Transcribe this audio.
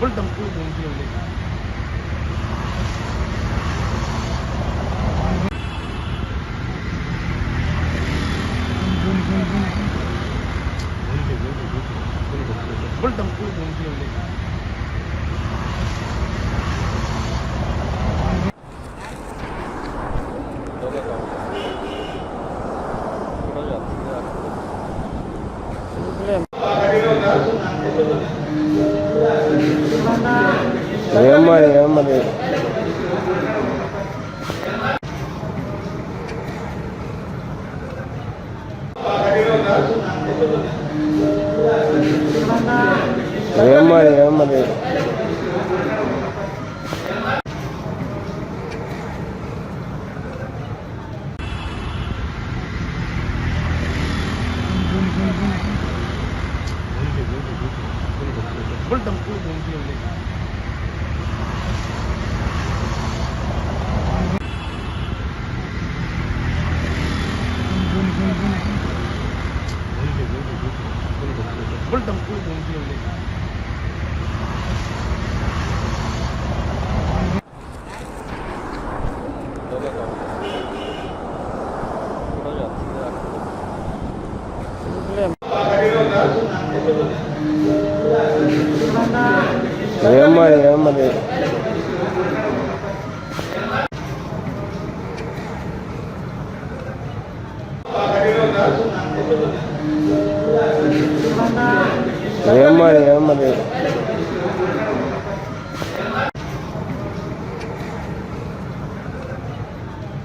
홀당 꿀 공주였네. 홀당 꿀 공주였네. ఏమది ఏమది ఏమది ఏమది 공기였네. 연말에 연말에 연말 ఏమని ఏమని ఏమని ఏమని